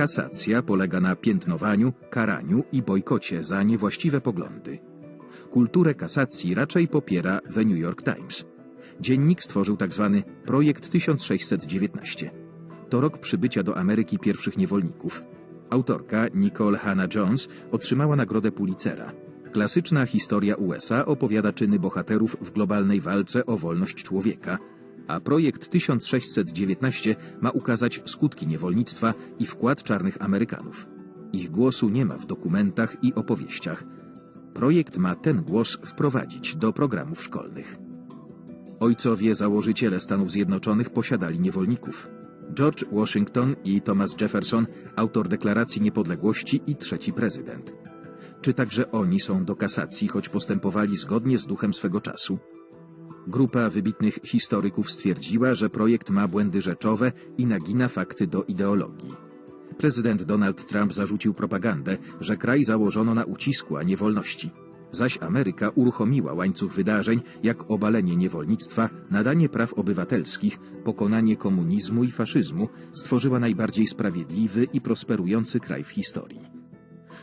Kasacja polega na piętnowaniu, karaniu i bojkocie za niewłaściwe poglądy. Kulturę kasacji raczej popiera The New York Times. Dziennik stworzył tzw. Projekt 1619. To rok przybycia do Ameryki pierwszych niewolników. Autorka Nicole Hannah Jones otrzymała nagrodę Pulitzera. Klasyczna historia USA opowiada czyny bohaterów w globalnej walce o wolność człowieka, a projekt 1619 ma ukazać skutki niewolnictwa i wkład czarnych Amerykanów. Ich głosu nie ma w dokumentach i opowieściach. Projekt ma ten głos wprowadzić do programów szkolnych. Ojcowie założyciele Stanów Zjednoczonych posiadali niewolników. George Washington i Thomas Jefferson, autor Deklaracji Niepodległości i trzeci prezydent. Czy także oni są do kasacji, choć postępowali zgodnie z duchem swego czasu? Grupa wybitnych historyków stwierdziła, że projekt ma błędy rzeczowe i nagina fakty do ideologii. Prezydent Donald Trump zarzucił propagandę, że kraj założono na ucisku, a nie wolności. Zaś Ameryka uruchomiła łańcuch wydarzeń, jak obalenie niewolnictwa, nadanie praw obywatelskich, pokonanie komunizmu i faszyzmu, stworzyła najbardziej sprawiedliwy i prosperujący kraj w historii.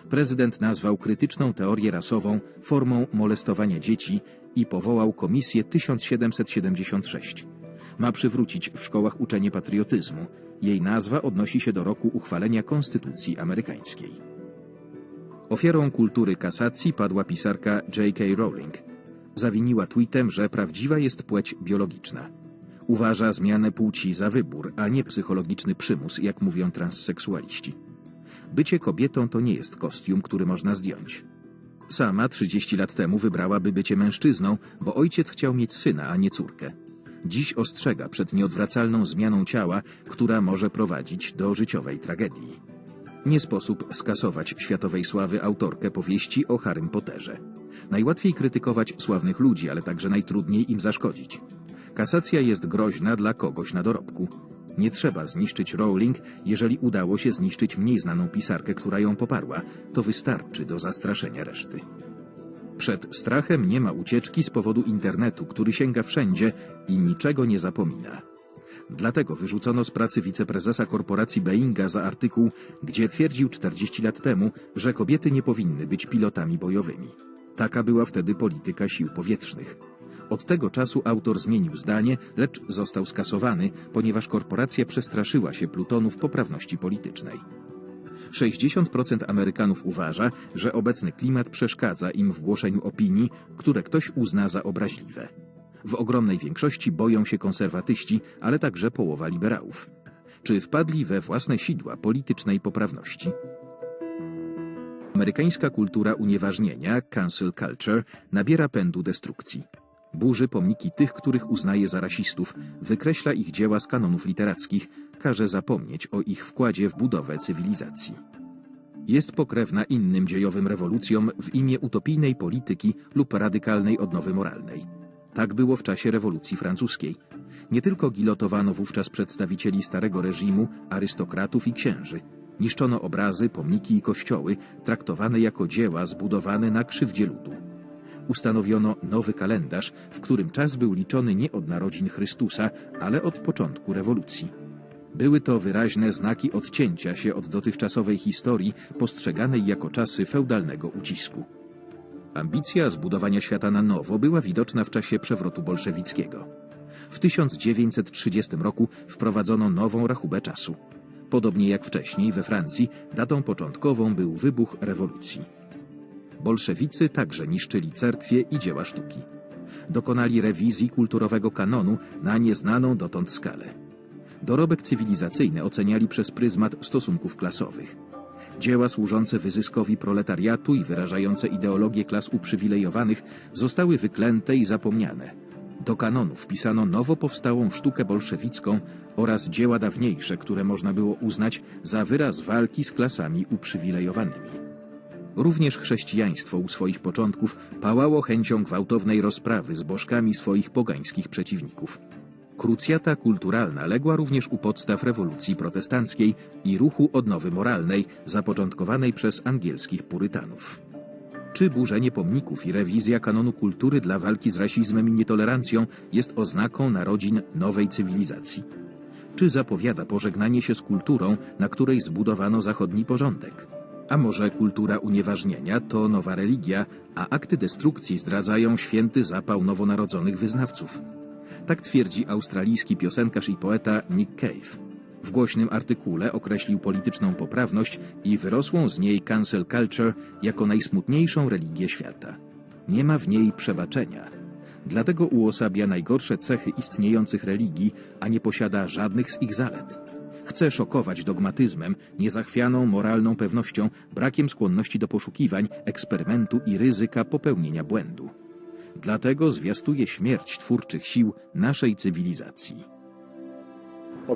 Prezydent nazwał krytyczną teorię rasową formą molestowania dzieci i powołał Komisję 1776. Ma przywrócić w szkołach uczenie patriotyzmu. Jej nazwa odnosi się do roku uchwalenia Konstytucji Amerykańskiej. Ofiarą kultury kasacji padła pisarka J.K. Rowling. Zawiniła tweetem, że prawdziwa jest płeć biologiczna. Uważa zmianę płci za wybór, a nie psychologiczny przymus, jak mówią transseksualiści. Bycie kobietą to nie jest kostium, który można zdjąć. Sama 30 lat temu wybrałaby bycie mężczyzną, bo ojciec chciał mieć syna, a nie córkę. Dziś ostrzega przed nieodwracalną zmianą ciała, która może prowadzić do życiowej tragedii. Nie sposób skasować światowej sławy autorkę powieści o Harrym Potterze. Najłatwiej krytykować sławnych ludzi, ale także najtrudniej im zaszkodzić. Kasacja jest groźna dla kogoś na dorobku. Nie trzeba zniszczyć Rowling, jeżeli udało się zniszczyć mniej znaną pisarkę, która ją poparła. To wystarczy do zastraszenia reszty. Przed strachem nie ma ucieczki z powodu internetu, który sięga wszędzie i niczego nie zapomina. Dlatego wyrzucono z pracy wiceprezesa korporacji Boeinga za artykuł, gdzie twierdził 40 lat temu, że kobiety nie powinny być pilotami bojowymi. Taka była wtedy polityka sił powietrznych. Od tego czasu autor zmienił zdanie, lecz został skasowany, ponieważ korporacja przestraszyła się plutonów poprawności politycznej. 60% Amerykanów uważa, że obecny klimat przeszkadza im w głoszeniu opinii, które ktoś uzna za obraźliwe. W ogromnej większości boją się konserwatyści, ale także połowa liberałów. Czy wpadli we własne sidła politycznej poprawności? Amerykańska kultura unieważnienia, cancel culture, nabiera pędu destrukcji. Burzy pomniki tych, których uznaje za rasistów, wykreśla ich dzieła z kanonów literackich, każe zapomnieć o ich wkładzie w budowę cywilizacji. Jest pokrewna innym dziejowym rewolucjom w imię utopijnej polityki lub radykalnej odnowy moralnej. Tak było w czasie rewolucji francuskiej. Nie tylko gilotowano wówczas przedstawicieli starego reżimu, arystokratów i księży. Niszczono obrazy, pomniki i kościoły, traktowane jako dzieła zbudowane na krzywdzie ludu ustanowiono nowy kalendarz, w którym czas był liczony nie od narodzin Chrystusa, ale od początku rewolucji. Były to wyraźne znaki odcięcia się od dotychczasowej historii postrzeganej jako czasy feudalnego ucisku. Ambicja zbudowania świata na nowo była widoczna w czasie przewrotu bolszewickiego. W 1930 roku wprowadzono nową rachubę czasu. Podobnie jak wcześniej we Francji, datą początkową był wybuch rewolucji. Bolszewicy także niszczyli cerkwie i dzieła sztuki. Dokonali rewizji kulturowego kanonu na nieznaną dotąd skalę. Dorobek cywilizacyjny oceniali przez pryzmat stosunków klasowych. Dzieła służące wyzyskowi proletariatu i wyrażające ideologię klas uprzywilejowanych zostały wyklęte i zapomniane. Do kanonu wpisano nowo powstałą sztukę bolszewicką oraz dzieła dawniejsze, które można było uznać za wyraz walki z klasami uprzywilejowanymi. Również chrześcijaństwo u swoich początków pałało chęcią gwałtownej rozprawy z bożkami swoich pogańskich przeciwników. Krucjata kulturalna legła również u podstaw rewolucji protestanckiej i ruchu odnowy moralnej zapoczątkowanej przez angielskich purytanów. Czy burzenie pomników i rewizja kanonu kultury dla walki z rasizmem i nietolerancją jest oznaką narodzin nowej cywilizacji? Czy zapowiada pożegnanie się z kulturą, na której zbudowano zachodni porządek? A może kultura unieważnienia to nowa religia, a akty destrukcji zdradzają święty zapał nowonarodzonych wyznawców? Tak twierdzi australijski piosenkarz i poeta Nick Cave. W głośnym artykule określił polityczną poprawność i wyrosłą z niej cancel culture jako najsmutniejszą religię świata. Nie ma w niej przebaczenia. Dlatego uosabia najgorsze cechy istniejących religii, a nie posiada żadnych z ich zalet. Chce szokować dogmatyzmem, niezachwianą moralną pewnością, brakiem skłonności do poszukiwań, eksperymentu i ryzyka popełnienia błędu. Dlatego zwiastuje śmierć twórczych sił naszej cywilizacji.